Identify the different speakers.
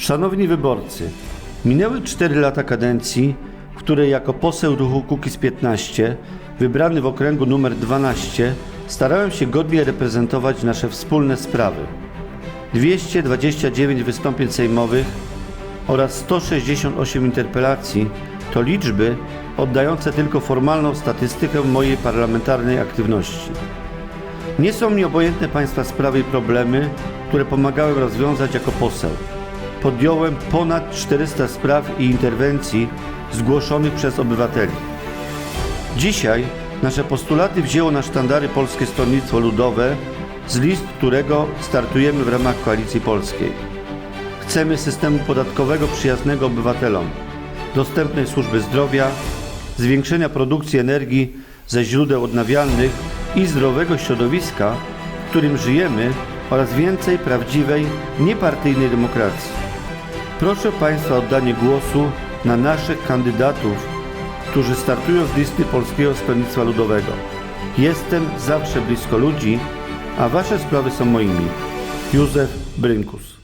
Speaker 1: Szanowni wyborcy, minęły 4 lata kadencji, w której jako poseł ruchu Kukiz 15, wybrany w okręgu numer 12, starałem się godnie reprezentować nasze wspólne sprawy. 229 wystąpień sejmowych oraz 168 interpelacji to liczby oddające tylko formalną statystykę mojej parlamentarnej aktywności. Nie są mi obojętne Państwa sprawy i problemy, które pomagałem rozwiązać jako poseł. Podjąłem ponad 400 spraw i interwencji zgłoszonych przez obywateli. Dzisiaj nasze postulaty wzięło na sztandary Polskie Stronnictwo Ludowe, z list którego startujemy w ramach Koalicji Polskiej. Chcemy systemu podatkowego przyjaznego obywatelom, dostępnej służby zdrowia, zwiększenia produkcji energii ze źródeł odnawialnych i zdrowego środowiska, w którym żyjemy oraz więcej prawdziwej, niepartyjnej demokracji. Proszę Państwa o oddanie głosu na naszych kandydatów, którzy startują z listy Polskiego Stronnictwa Ludowego. Jestem zawsze blisko ludzi, a Wasze sprawy są moimi. Józef Brynkus.